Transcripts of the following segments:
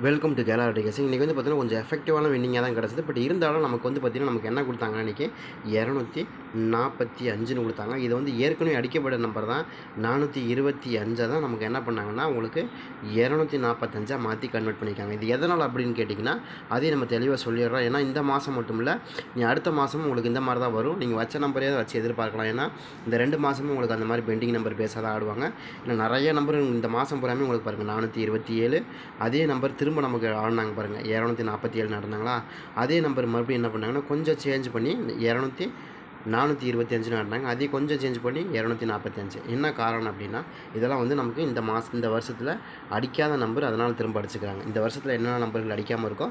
Welcome to கேலா டிகேசிங் இன்றைக்கி வந்து பார்த்தீங்கன்னா கொஞ்சம் எஃபெக்டிவான வின்னிங்காக தான் கிடச்சிது. பட் இருந்தாலும் நமக்கு வந்து பார்த்திங்கன்னா நமக்கு என்ன கொடுத்தாங்க இன்றைக்கி இரநூத்தி நாற்பத்தி அஞ்சுன்னு கொடுத்தாங்க. இது வந்து ஏற்கனவே அடிக்கப்பட்ட நம்பர் தான். நானூற்றி இருபத்தி அஞ்சை தான் நமக்கு என்ன பண்ணாங்கன்னா உங்களுக்கு இரநூத்தி நாற்பத்தஞ்சா மாற்றி கன்வெர்ட் பண்ணியிருக்காங்க இது எதனால் அப்படின்னு கேட்டிங்கன்னா அதையும் நம்ம தெளிவாக சொல்லிடுறோம். ஏன்னா இந்த மாதம் மட்டும் இல்லை நீ அடுத்த மாதமும் உங்களுக்கு இந்த மாதிரி தான் வரும். நீங்கள் வச்ச நம்பரே வச்சு எதிர்பார்க்கலாம். ஏன்னா இந்த ரெண்டு மாதமும் உங்களுக்கு அந்த மாதிரி பெண்டிங் நம்பர் பேசாத ஆடுவாங்க. ஏன்னா நிறைய நம்பர் இந்த மாதம் பூராமே உங்களுக்கு பாருங்கள் நானூற்றி இருபத்தி ஏழு. அதே நம்பர் திரும்ப நமக்கு ஆடினாங்க பாருங்கள் இரநூத்தி நாற்பத்தி ஏழு நடந்தாங்களா? அதே நம்பர் மறுபடியும் என்ன பண்ணாங்கன்னா கொஞ்சம் சேஞ்ச் பண்ணி இரநூத்தி நானூற்றி இருபத்தி அஞ்சுன்னு ஆடினாங்க. அதே கொஞ்சம் சேஞ்ச் பண்ணி இரநூத்தி நாற்பத்தஞ்சு என்ன காரணம் அப்படின்னா இதெல்லாம் வந்து நமக்கு இந்த மாதம் இந்த வருஷத்தில் அடிக்காத நம்பர் அதனால் திரும்ப அடிச்சுக்கிறாங்க. இந்த வருஷத்தில் என்னென்ன நம்பர்கள் அடிக்காமல் இருக்கோ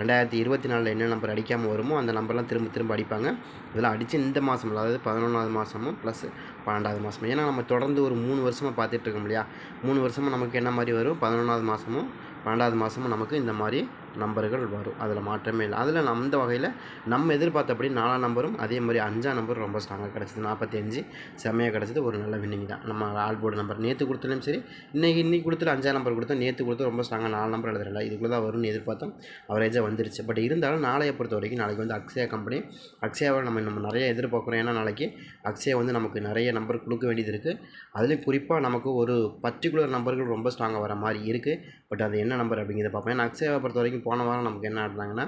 ரெண்டாயிரத்தி இருபத்தி நாலில் என்ன நம்பர் அடிக்காமல் வருமோ அந்த நம்பர்லாம் திரும்ப திரும்ப அடிப்பாங்க. இதெல்லாம் அடித்து இந்த மாதம் அதாவது பதினொன்றாவது மாதமும் ப்ளஸ் பன்னெண்டாவது மாதமும் ஏன்னா நம்ம தொடர்ந்து ஒரு மூணு வருஷமாக பார்த்துட்டு இருக்கோம் இல்லையா? மூணு வருஷமாக நமக்கு என்ன மாதிரி வரும்? பதினொன்றாவது மாதமும் பன்னெண்டாவது மாதமும் நமக்கு இந்த மாதிரி நம்பர்கள் வரும். அதில் மாற்றமே இல்லை. அதில் அந்த வகையில் நம்ம எதிர்பார்த்தபடி நாலாம் நம்பரும் அதே மாதிரி அஞ்சாம் நம்பர் ரொம்ப ஸ்ட்ராங்காக கிடச்சிது. நாற்பத்தி அஞ்சு செம்மையாக கிடச்சிது. ஒரு நல்ல வின்னிங் தான். நம்ம ஆல் போர்டு நம்பர் நேற்று கொடுத்தாலும் சரி இன்றைக்கி இன்றைக்கி கொடுத்துட்டு அஞ்சாம் நம்பர் கொடுத்தா நேற்று கொடுத்து ரொம்ப ஸ்ட்ராங்காக நாலு நம்பர் எழுதுறல இதுக்குள்ளே தான் வரும்னு எதிர்பார்த்தோம். அவரேஜாக வந்துருச்சு. பட் இருந்தாலும் நாளையை பொறுத்த வரைக்கும் நாளைக்கு வந்து அக்ஷயா கம்பெனி அக்ஷயாவை நம்ம நம்ம நிறைய எதிர்பார்க்குறோம். ஏன்னா நாளைக்கு அக்ஷயா வந்து நமக்கு நிறைய நம்பர் கொடுக்க வேண்டியது இருக்குது அதுலேயும் குறிப்பாக நமக்கு ஒரு பர்டிகுலர் நம்பர்கள் ரொம்ப ஸ்ட்ராங்காக வர மாதிரி இருக்குது பட் அது என்ன நம்பர் அப்படிங்கிறத பார்ப்போம். ஏன்னா அக்ஷயாவை பொறுத்த வரைக்கும் போன வாரம் நமக்கு என்ன ஆடினாங்கன்னா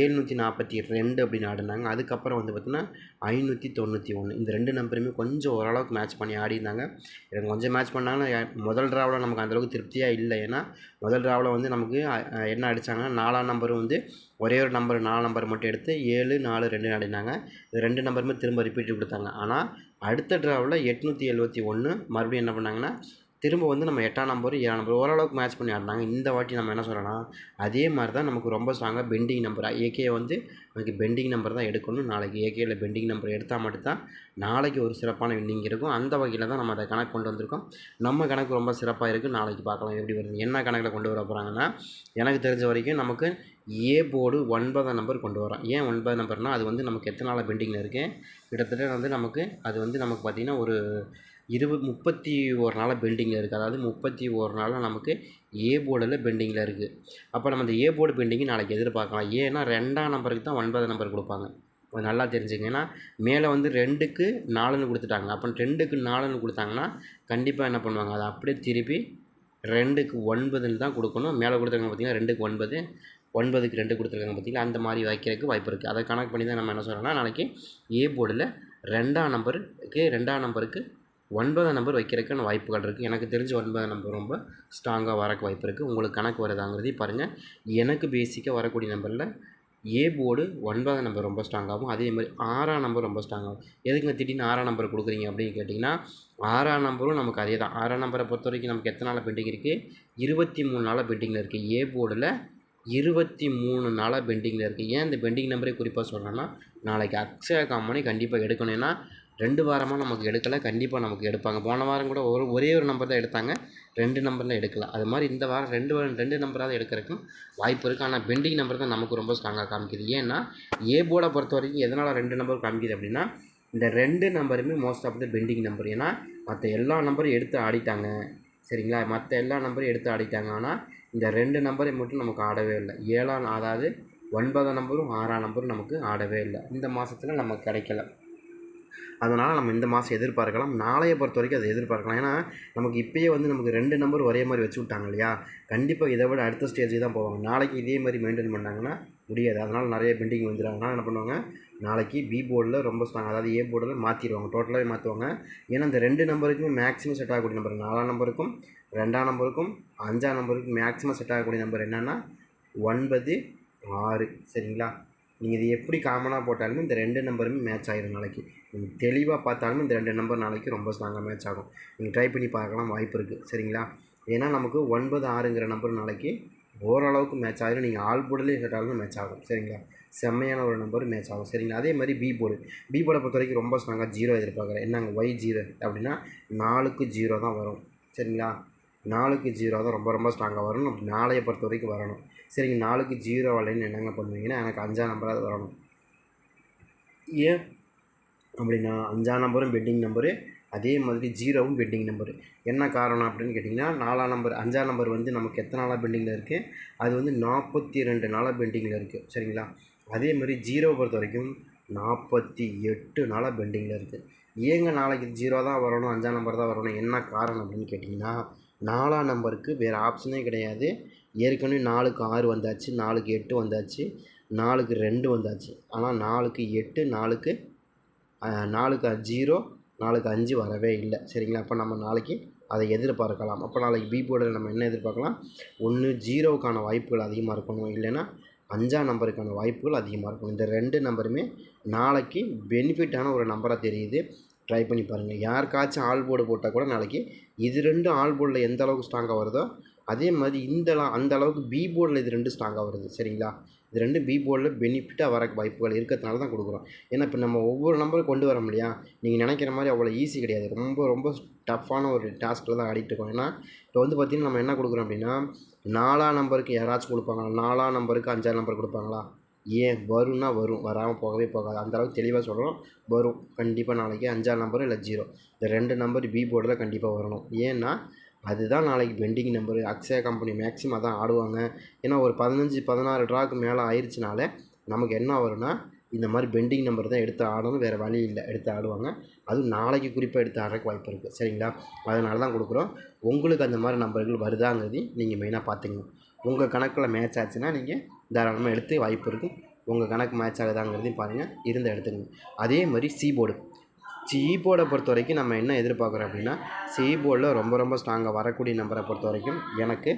ஏழ்நூற்றி நாற்பத்தி ரெண்டு அப்படின்னு ஆடினாங்க. அதுக்கப்புறம் வந்து பார்த்திங்கன்னா ஐநூற்றி தொண்ணூற்றி ஒன்று இந்த ரெண்டு நம்பருமே கொஞ்சம் ஓரளவுக்கு மேட்ச் பண்ணி ஆடிருந்தாங்க எனக்கு கொஞ்சம் மேட்ச் பண்ணாங்கன்னா முதல் ட்ராவில் நமக்கு அந்தளவுக்கு திருப்தியாக இல்லை. ஏன்னா முதல் ட்ராவில் வந்து நமக்கு என்ன அடித்தாங்கன்னா நாலாம் நம்பரும் வந்து ஒரே ஒரு நம்பர் நாலு நம்பர் மட்டும் எடுத்து ஏழு நாலு ரெண்டு ஆடினாங்க. இது ரெண்டு நம்பருமே திரும்ப ரிப்பீட் கொடுத்தாங்க. ஆனால் அடுத்த ட்ராவில் எட்நூற்றி எழுபத்தி ஒன்று மறுபடியும் என்ன பண்ணாங்கன்னா திரும்ப வந்து நம்ம எட்டாம் நம்பர் ஏழாம் நம்பர் ஓரளவுக்கு மேட்ச் பண்ணி ஆடினாங்க. இந்த வாட்டி நம்ம என்ன சொல்லலாம் அதே மாதிரி தான் நமக்கு ரொம்ப ஸ்ட்ராங்காக பெண்டிங் நம்பராக ஏகே வந்து நமக்கு பெண்டிங் நம்பர் தான் எடுக்கணும். நாளைக்கு ஏகேயில் பெண்டிங் நம்பர் எடுத்தால் மட்டும்தான் நாளைக்கு ஒரு சிறப்பான வின்னிங் இருக்கும். அந்த வகையில் தான் நம்ம அதை கணக்கு கொண்டு வந்திருக்கோம். நம்ம கணக்கு ரொம்ப சிறப்பாக இருக்குது நாளைக்கு பார்க்கலாம் எப்படி வருது. என்ன கணக்கில் கொண்டு வர போகிறாங்கன்னா எனக்கு தெரிஞ்ச வரைக்கும் நமக்கு ஏ போர்டு ஒன்பதாம் நம்பர் கொண்டு வரோம் ஏன் ஒன்பது நம்பர்னால் அது வந்து நமக்கு எத்தனை நாள் பெண்டிங்கில் இருக்குது கிட்டத்தட்ட வந்து நமக்கு அது வந்து நமக்கு பார்த்திங்கன்னா ஒரு இருபது முப்பத்தி ஒரு நாளாக பெண்டிங்கில் இருக்குது அதாவது முப்பத்தி ஒரு நாளாக நமக்கு ஏ போர்டில் பெண்டிங்கில் இருக்குது அப்போ நம்ம அந்த ஏ போர்டு பெண்டிங்கு நாளைக்கு எதிர்பார்க்கலாம். ஏன்னா ரெண்டாம் நம்பருக்கு தான் ஒன்பது நம்பர் கொடுப்பாங்க. கொஞ்சம் நல்லா தெரிஞ்சுங்க. ஏன்னா மேலே வந்து ரெண்டுக்கு நாலுன்னு கொடுத்துட்டாங்க. அப்போ ரெண்டுக்கு நாலுன்னு கொடுத்தாங்கன்னா கண்டிப்பாக என்ன பண்ணுவாங்க? அதை அப்படியே திருப்பி ரெண்டுக்கு ஒன்பதுன்னு தான் கொடுக்கணும். மேலே கொடுத்துருக்காங்க பார்த்தீங்கன்னா ரெண்டுக்கு ஒன்பது ஒன்பதுக்கு ரெண்டு கொடுத்துருக்காங்க பார்த்தீங்கன்னா அந்த மாதிரி வைக்கிறதுக்கு வாய்ப்பு இருக்குது அதை கணக்கு பண்ணி தான் நம்ம என்ன சொல்கிறோம்னா நாளைக்கு ஏ போர்டில் ரெண்டாம் நம்பருக்கு ரெண்டாம் நம்பருக்கு ஒன்பதாம் நம்பர் வைக்கிறதுக்கான வாய்ப்புகள் இருக்குது எனக்கு தெரிஞ்ச ஒன்பதாம் நம்பர் ரொம்ப ஸ்ட்ராங்காக வரக்கு வாய்ப்பு இருக்குது உங்களுக்கு கணக்கு வருதாங்கிறதையும் பாருங்கள் எனக்கு பேசிக்காக வரக்கூடிய நம்பரில் ஏ போர்டு ஒன்பதாம் நம்பர் ரொம்ப ஸ்ட்ராங்காகும் அதே மாதிரி ஆறாம் நம்பர் ரொம்ப ஸ்ட்ராங்காகும் எதுக்குங்க திடீர்னு ஆறாம் நம்பர் கொடுக்குறீங்க அப்படின்னு கேட்டிங்கன்னா ஆறாம் நம்பரும் நமக்கு அதே தான். ஆறாம் நம்பரை பொறுத்த வரைக்கும் நமக்கு எத்தனை நாள் பெண்டிங் இருக்குது இருபத்தி மூணு நாளாக பெண்டிங்கில் இருக்குது ஏ போர்டில் இருபத்தி மூணு நாளாக பெண்டிங்கில் இருக்குது ஏன் இந்த பெண்டிங் நம்பரே குறிப்பாக சொல்கிறேன்னா நாளைக்கு அக்ஷயா காமனே கண்டிப்பாக எடுக்கணும். ஏன்னா ரெண்டு வாரமாக நமக்கு எடுக்கலை. கண்டிப்பாக நமக்கு எடுப்பாங்க. போன வாரம் கூட ஒரு ஒரே ஒரு நம்பர் தான் எடுத்தாங்க. ரெண்டு நம்பரில் எடுக்கல அது மாதிரி இந்த வாரம் ரெண்டு வாரம் ரெண்டு நம்பராக எடுக்கிறதுக்கும் வாய்ப்பு இருக்குது ஆனால் பெண்டிங் நம்பர் தான் நமக்கு ரொம்ப ஸ்ட்ராங்காக காமிக்குது. ஏன்னா ஏ போர்டை பொறுத்த வரைக்கும் எதனால் ரெண்டு நம்பர் காமிக்குது அப்படின்னா இந்த ரெண்டு நம்பருமே most of the pending number ஏன்னா மற்ற எல்லா நம்பரும் எடுத்து ஆடிட்டாங்க. சரிங்களா? மற்ற எல்லா நம்பரும் எடுத்து ஆடிட்டாங்க. ஆனால் இந்த ரெண்டு நம்பரை மட்டும் நமக்கு ஆடவே இல்லை. ஏழாம் அதாவது ஒன்பதாம் நம்பரும் ஆறாம் நம்பரும் நமக்கு ஆடவே இல்லை. இந்த மாதத்தில் நமக்கு கிடைக்கல. அதனால் நம்ம இந்த மாதம் எதிர்பார்க்கலாம். நாளைய பொறுத்த வரைக்கும் அதை எதிர்பார்க்கலாம். ஏன்னா நமக்கு இப்போயே வந்து நமக்கு ரெண்டு நம்பர் ஒரே மாதிரி வச்சு விட்டாங்க இல்லையா? கண்டிப்பாக இதை விட அடுத்த ஸ்டேஜுக்கு தான் போவாங்க. நாளைக்கு இதே மாதிரி மெயின்டைன் பண்ணாங்கன்னா முடியாது. அதனால் நிறைய பெண்டிங் வந்துடும் அதனால் என்ன பண்ணுவாங்க? நாளைக்கு பி போர்டில் ரொம்ப ஸ்ட்ராங் அதாவது ஏ போர்டில் மாற்றிடுவாங்க டோட்டலாகவே மாற்றுவாங்க ஏன்னா இந்த ரெண்டு நம்பருக்குமே மேக்ஸிமம் செட் ஆகக்கூடிய நம்பர் நாலாம் நம்பருக்கும் ரெண்டாம் நம்பருக்கும் அஞ்சாம் நம்பருக்கும் மேக்ஸிமம் செட் ஆகக்கூடிய நம்பர் என்னென்னா ஒன்பது ஆறு. சரிங்களா? நீங்கள் இது எப்படி காமனாக போட்டாலுமே இந்த ரெண்டு நம்பருமே மேட்ச் ஆகிடும் நாளைக்கு. நீங்கள் தெளிவாக பார்த்தாலுமே இந்த ரெண்டு நம்பர் நாளைக்கு ரொம்ப ஸ்ட்ராங்காக மேட்ச் ஆகும். நீங்கள் ட்ரை பண்ணி பார்க்கலாம் வாய்ப்பு இருக்குது சரிங்களா? ஏன்னா நமக்கு ஒன்பது ஆறுங்கிற நம்பர் நாளைக்கு ஓரளவுக்கு மேட்ச் ஆகிடும் நீங்கள் ஆல் போர்டுலேயே கேட்டாலும் மேட்ச் ஆகும். சரிங்களா? செம்மையான ஒரு நம்பர் மேட்ச் ஆகும். சரிங்களா? அதே மாதிரி பி போர்டு பி போர்டை பொறுத்த வரைக்கும் ரொம்ப ஸ்ட்ராங்காக ஜீரோ எதிர்பார்க்குறேன். என்னங்க? ஒய் ஜீரோ அப்படின்னா நாலுக்கு ஜீரோ தான் வரும். சரிங்களா? நாலுக்கு ஜீரோ தான் ரொம்ப ரொம்ப ஸ்ட்ராங்காக வரும். நாளையை பொறுத்த வரைக்கும் வரணும். சரிங்க நாளைக்கு ஜீரோ வலைன்னு என்னங்க பண்ணுவீங்கன்னா எனக்கு அஞ்சாம் நம்பராக வரணும். ஏன்? அப்படின்னா அஞ்சாம் நம்பரும் பெட்டிங் நம்பரு அதே மாதிரி ஜீரோவும் பெண்டிங் நம்பரு என்ன காரணம் அப்படின்னு கேட்டிங்கன்னா நாலாம் நம்பர் அஞ்சாம் நம்பர் வந்து நமக்கு எத்தனை நாளாக பெண்டிங்கில் இருக்குது அது வந்து நாற்பத்தி ரெண்டு நாளாக பெண்டிங்கில் இருக்குது சரிங்களா? அதே மாதிரி ஜீரோவை பொறுத்த வரைக்கும் நாற்பத்தி எட்டு நாளாக பெண்டிங்கில் இருக்குது ஏங்க நாளைக்கு ஜீரோ தான் வரணும் அஞ்சாம் நம்பர் தான் வரணும்? என்ன காரணம் அப்படின்னு கேட்டிங்கன்னா நாலாம் நம்பருக்கு வேறு ஆப்ஷனே கிடையாது. ஏற்கனவே நாலுக்கு ஆறு வந்தாச்சு நாலுக்கு எட்டு வந்தாச்சு நாலுக்கு ரெண்டு வந்தாச்சு. ஆனால் நாலுக்கு எட்டு நாலுக்கு நாலுக்கு ஜீரோ நாலுக்கு அஞ்சு வரவே இல்லை. சரிங்களா? அப்போ நம்ம நாளைக்கு அதை எதிர்பார்க்கலாம். அப்போ நாளைக்கு பி போர்டில் நம்ம என்ன எதிர்பார்க்கலாம்? ஒன்று ஜீரோவுக்கான வாய்ப்புகள் அதிகமாக இருக்கணும். இல்லைன்னா அஞ்சாம் நம்பருக்கான வாய்ப்புகள் அதிகமாக இருக்கும் இந்த ரெண்டு நம்பருமே நாளைக்கு பெனிஃபிட்டான ஒரு நம்பராக தெரியுது. ட்ரை பண்ணி பாருங்கள் யாருக்காச்சும் ஆல் போர்டு போட்டால் கூட நாளைக்கு இது ரெண்டும் ஆல் போர்டில் எந்த அளவுக்கு ஸ்ட்ராங்காக வருதோ அதே மாதிரி இந்த அந்த அளவுக்கு பி போர்டில் இது ரெண்டு ஸ்ட்ராங்காக வருது சரிங்களா? இது ரெண்டு பி போர்டில் பெனிஃபிட்டாக வர வாய்ப்புகள் இருக்கிறதுனால தான் கொடுக்குறோம். ஏன்னா இப்போ நம்ம ஒவ்வொரு நம்பரும் கொண்டு வரோம் இல்லையா நீங்கள் நினைக்கிற மாதிரி அவ்வளோ ஈஸி கிடையாது. ரொம்ப ரொம்ப டஃப்பான ஒரு டாஸ்கில் தான் ஆடிட்டு இருக்கோம். ஏன்னா இப்போ வந்து பார்த்திங்கன்னா நம்ம என்ன கொடுக்குறோம் அப்படின்னா நாலாம் நம்பருக்கு யாராச்சும் கொடுப்பாங்களா? நாலாம் நம்பருக்கு அஞ்சாறு நம்பர் கொடுப்பாங்களா? ஏன்? வரும்னா வரும். வராமல் போகவே போகாது. அந்த அளவுக்கு தெளிவாக சொல்கிறோம் வரும். கண்டிப்பாக நாளைக்கு அஞ்சாறு நம்பர் இல்லை ஜீரோ இந்த ரெண்டு நம்பர் பி போர்டில் கண்டிப்பாக வரணும். ஏன்னா அதுதான் நாளைக்கு pending number. Akshaya company maximum அதான் ஆடுவாங்க. ஏன்னா ஒரு பதினஞ்சு பதினாறு ட்ராக்கு மேலே ஆயிடுச்சுனாலே நமக்கு என்ன வரும்னா இந்த மாதிரி பெண்டிங் நம்பர் தான் எடுத்து ஆடணும். வேறு வழி இல்லை. எடுத்து ஆடுவாங்க. அதுவும் நாளைக்கு குறிப்பாக எடுத்து ஆடுறதுக்கு வாய்ப்பு இருக்குது சரிங்களா? அதனால தான் கொடுக்குறோம். உங்களுக்கு அந்த மாதிரி நம்பர்கள் வருதாங்கிறதையும் நீங்கள் மெயினாக பார்த்துக்கணும். உங்கள் கணக்கில் மேட்ச் ஆச்சுன்னா நீங்கள் தாராளமாக எடுத்து வாய்ப்பு இருக்குது உங்கள் கணக்கு மேட்ச் ஆகுதாங்கிறதையும் பாருங்கள் இருந்த எடுத்துக்கணும் அதே மாதிரி சீபோர்டு போர்டு போர்டை பொறுத்த வரைக்கும் நம்ம என்ன எதிர்பார்க்குறோம் அப்படின்னா சி போர்டில் ரொம்ப ரொம்ப ஸ்ட்ராங்காக வரக்கூடிய நம்பரை பொறுத்த வரைக்கும் எனக்கு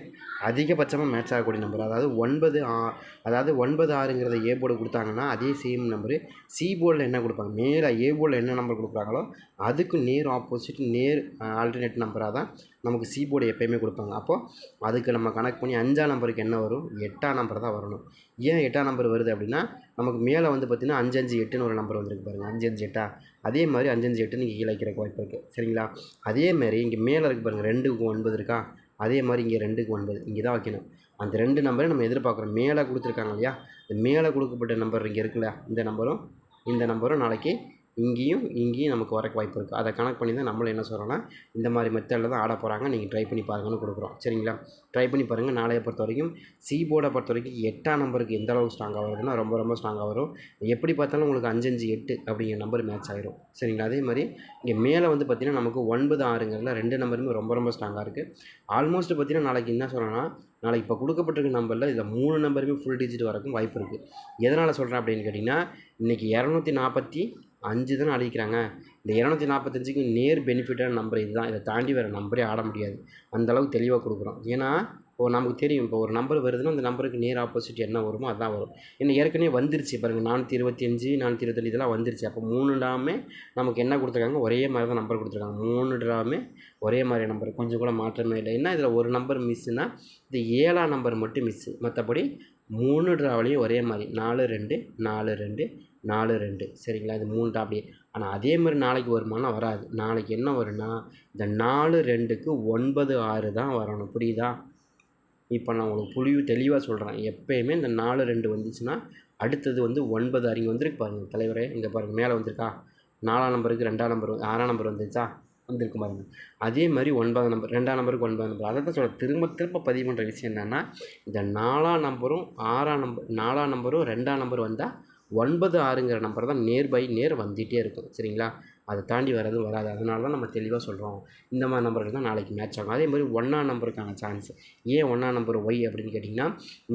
அதிகபட்சமாக மேட்ச் ஆகக்கூடிய நம்பர் அதாவது ஒன்பது ஆ அதாவது ஒன்பது ஆறுங்கிறத ஏ போர்டு கொடுத்தாங்கன்னா அதே சேம் நம்பரு சி போர்டில் என்ன கொடுப்பாங்க? நேராக ஏ போர்டில் என்ன நம்பர் கொடுக்குறாங்களோ அதுக்கு நேர் ஆப்போசிட் நேர் ஆல்டர்னேட் நம்பராக தான் நமக்கு சி போர்டு எப்போயுமே கொடுப்பாங்க. அப்போது அதுக்கு நம்ம கணக்கு பண்ணி அஞ்சாம் நம்பருக்கு என்ன வரும்? எட்டாம் நம்பர் தான் வரணும். ஏன் எட்டாம் நம்பர் வருது அப்படின்னா நமக்கு மேலே வந்து பார்த்திங்கன்னா அஞ்சு அஞ்சு எட்டுன்னு ஒரு நம்பர் வந்துருக்கு பாருங்கள் அஞ்சு அஞ்சு எட்டா? அதே மாதிரி அஞ்சு அஞ்சு எட்டுன்னு கீழே வைக்கிறக்கு வாய்ப்பு இருக்குது சரிங்களா? அதே மாதிரி இங்கே மேலே இருக்குது பாருங்கள் ரெண்டுக்கு ஒன்பது இருக்கா? அதே மாதிரி இங்கே ரெண்டுக்கு ஒன்பது. இங்கே தான் வைக்கணும். அந்த ரெண்டு நம்பரை நம்ம எதிர்பார்க்குறோம். மேலே கொடுத்துருக்காங்க இல்லையா? இந்த மேலே கொடுக்கப்பட்ட நம்பர் இங்கே இருக்குல்ல? இந்த நம்பரும் இந்த நம்பரும் நாளைக்கு இங்கேயும் இங்கேயும் நமக்கு வரக்கு வாய்ப்பு இருக்குது அதை கணக்கு பண்ணி தான் நம்மளும் என்ன சொல்கிறோன்னா இந்த மாதிரி மெத்தடில் தான் ஆட போகிறாங்க நீங்கள் ட்ரை பண்ணி பாருங்கன்னு கொடுக்குறோம். சரிங்களா? ட்ரை பண்ணி பாருங்கள் நாளையை பொறுத்த வரைக்கும் சி போர்டை பொறுத்த வரைக்கும் எட்டாம் நம்பருக்கு எந்த அளவுக்கு ஸ்ட்ராங்காக வருதுன்னா ரொம்ப ரொம்ப ஸ்ட்ராங்காக வரும். எப்படி பார்த்தாலும் உங்களுக்கு அஞ்சு அஞ்சு எட்டு அப்படிங்கிற நம்பர் மேட்ச் ஆகிரும் சரிங்களா? அதே மாதிரி இங்கே மேலே வந்து பார்த்திங்கன்னா நமக்கு ஒன்பது ஆறுங்கிறதுல ரெண்டு நம்பருமே ரொம்ப ரொம்ப ஸ்ட்ராங்காக இருக்குது ஆல்மோஸ்ட் பார்த்திங்கன்னா நாளைக்கு என்ன சொல்லணும்னா நாளைக்கு இப்போ கொடுக்கப்பட்டிருக்க நம்பரில் இதில் மூணு நம்பருமே ஃபுல் டிஜிட் வரக்கும் வாய்ப்பு இருக்குது எதனால் சொல்கிறேன் அப்படின்னு கேட்டிங்கன்னா இன்றைக்கி இரநூத்தி நாற்பத்தி அஞ்சு தானே அழிக்கிறாங்க. இந்த இரநூத்தி நாற்பத்தஞ்சுக்கு நேர் பெனிஃபிட்டான நம்பர் இதுதான். இதை தாண்டி வேறு நம்பரே ஆட முடியாது. அந்தளவுக்கு தெளிவாக கொடுக்குறோம். ஏன்னா இப்போ நமக்கு தெரியும் இப்போ ஒரு நம்பர் வருதுன்னா அந்த நம்பருக்கு நேர் ஆப்போசிட் என்ன வருமோ அதான் வரும். ஏன்னா ஏற்கனவே வந்துருச்சு பாருங்கள் நானூற்றி இருபத்தி அஞ்சு நானூற்றி இருபத்தஞ்சு இதெல்லாம் வந்துருச்சு. அப்போ மூணு டாமே நமக்கு என்ன கொடுத்துருக்காங்க? ஒரே மாதிரி தான் நம்பர் கொடுத்துருக்காங்க. மூணு டாமே ஒரே மாதிரி நம்பர் கொஞ்சம் கூட மாற்றமே இல்லை. ஏன்னா இதில் ஒரு நம்பர் மிஸ்ஸுனா இந்த ஏழாம் நம்பர் மட்டும் மிஸ்ஸு மற்றபடி மூணு ட்ராவலையும் ஒரே மாதிரி. நாலு ரெண்டு நாலு ரெண்டு நாலு ரெண்டு. சரிங்களா? இது மூணு அப்படியே ஆனால் அதே மாதிரி நாளைக்கு வருமானம் வராது. நாளைக்கு என்ன வரும்னா இந்த நாலு ரெண்டுக்கு ஒன்பது ஆறு தான் வரணும். புரியுதா? இப்போ நான் உங்களுக்கு புளிவு தெளிவாக சொல்கிறேன் எப்போயுமே இந்த நாலு ரெண்டு வந்துச்சுன்னா அடுத்தது வந்து ஒன்பது ஆறு வந்துருக்கு பாருங்கள் தலைவரே. இங்கே பாருங்கள் மேலே வந்திருக்கா? நாலாம் நம்பருக்கு ரெண்டாம் நம்பர் ஆறாம் நம்பர் வந்துச்சா? வந்திருக்கு பாருங்கள் அதே மாதிரி ஒன்பதாம் நம்பர் ரெண்டாம் நம்பருக்கு ஒன்பதாம் நம்பர். அதை தான் சொல்ல திரும்ப திரும்ப பதிவு பண்ணுற விஷயம் என்னென்னா இந்த நாலாம் நம்பரும் ஆறாம் நம்பர் நாலாம் நம்பரும் ரெண்டாம் நம்பர் வந்தால் ஒன்பது ஆறுங்கிற நம்பர் தான் நேர் பை நேர் வந்துகிட்டே இருக்கும் சரிங்களா? அதை தாண்டி வர்றது வராது. அதனால தான் நம்ம தெளிவாக சொல்கிறோம் இந்த மாதிரி நம்பருக்கு தான் நாளைக்கு மேட்ச் ஆகும். அதே மாதிரி ஒன்றாம் நம்பருக்கான சான்ஸ் ஏன் ஒன்றாம் நம்பர் ஒய் அப்படின்னு கேட்டிங்கன்னா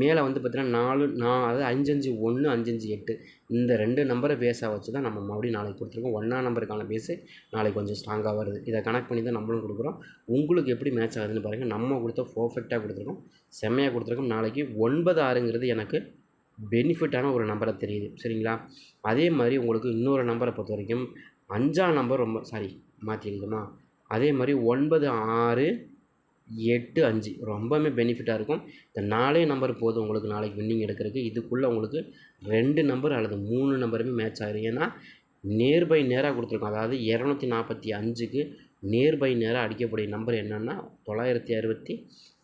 மேலே வந்து பார்த்திங்கன்னா நாலு நான் அதாவது அஞ்சஞ்சு ஒன்று அஞ்சஞ்சு எட்டு இந்த ரெண்டு நம்பரை பேஸாக வச்சு தான் நம்ம மறுபடியும் நாளைக்கு கொடுத்துருக்கோம். ஒன்றாம் நம்பருக்கான பேஸு நாளைக்கு கொஞ்சம் ஸ்ட்ராங்காக வருது. இதை கனெக்ட் பண்ணி தான் நம்மளும் கொடுக்குறோம். உங்களுக்கு எப்படி மேட்ச் ஆகுதுன்னு பாருங்கள் நம்ம கொடுத்த பர்ஃபெக்டாக கொடுத்துருக்கோம். செம்மையாக கொடுத்துருக்கோம். நாளைக்கு ஒன்பது ஆறுங்கிறது எனக்கு பெனிஃபிட்டான ஒரு நம்பரை தெரியுது. சரிங்களா? அதே மாதிரி உங்களுக்கு இன்னொரு நம்பரை பொறுத்த வரைக்கும் அஞ்சாம் நம்பர் ரொம்ப சாரி மாற்றிருக்கோமா அதே மாதிரி ஒன்பது ஆறு எட்டு அஞ்சு ரொம்பவுமே பெனிஃபிட்டாக இருக்கும். இந்த நாலே நம்பர் போதும் உங்களுக்கு நாளைக்கு வின்னிங் எடுக்கிறதுக்கு. இதுக்குள்ளே உங்களுக்கு ரெண்டு நம்பர் அல்லது மூணு நம்பருமே மேட்ச் ஆகிடும் ஏன்னா நேர் பை நேராக கொடுத்துருக்கோம். அதாவது இரநூத்தி நாற்பத்தி அஞ்சுக்கு நேர் பை நேராக அடிக்கக்கூடிய நம்பர் என்னென்னா தொள்ளாயிரத்தி அறுபத்தி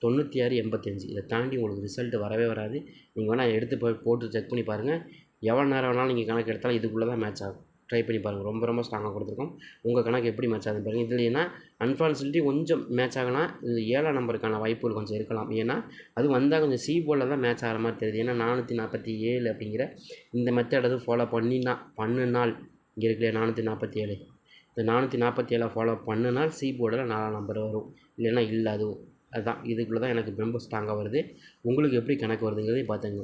தொண்ணூற்றி ஆறு எண்பத்தஞ்சு இதை தாண்டி உங்களுக்கு ரிசல்ட் வரவே வராது. நீங்கள் வேணால் எடுத்து போய் போட்டு செக் பண்ணி பாருங்கள் எவ்வளோ நேரம் வேணாலும் நீங்கள் கணக்கு எடுத்தாலும் இதுக்குள்ளே தான் மேட்ச் ஆகும். ட்ரை பண்ணி பாருங்கள் ரொம்ப ரொம்ப ஸ்ட்ராங்காக கொடுத்துருக்கோம். உங்கள் கணக்கு எப்படி மேட்ச் ஆகுது பாருங்கள் இதில் ஏன்னா அன்ஃபார்ச்சுனேட்லி கொஞ்சம் மேட்ச் ஆகலாம். இது ஏழாம் நம்பருக்கான வாய்ப்புகள் கொஞ்சம் இருக்கலாம். ஏன்னா அது வந்தால் கொஞ்சம் சி போலில் தான் மேட்ச் ஆகிற மாதிரி தெரியுது. ஏன்னா நானூற்றி நாற்பத்தி ஏழு அப்படிங்கிற இந்த மெத்தட் அது ஃபாலோ பண்ணினா பண்ணுனால் இங்கே இருக்கலையே நானூற்றி நாற்பத்தி ஏழு இந்த நானூற்றி நாற்பத்தி ஏழை ஃபாலோ பண்ணுனால் சி போர்டில் நாலாம் நம்பர் வரும். இல்லைன்னா இல்லை அது அதுதான் இதுக்குள்ளே தான் எனக்கு ரொம்ப ஸ்ட்ராங்காக வருது. உங்களுக்கு எப்படி கணக்கு வருதுங்கிறதையும் பார்த்துங்க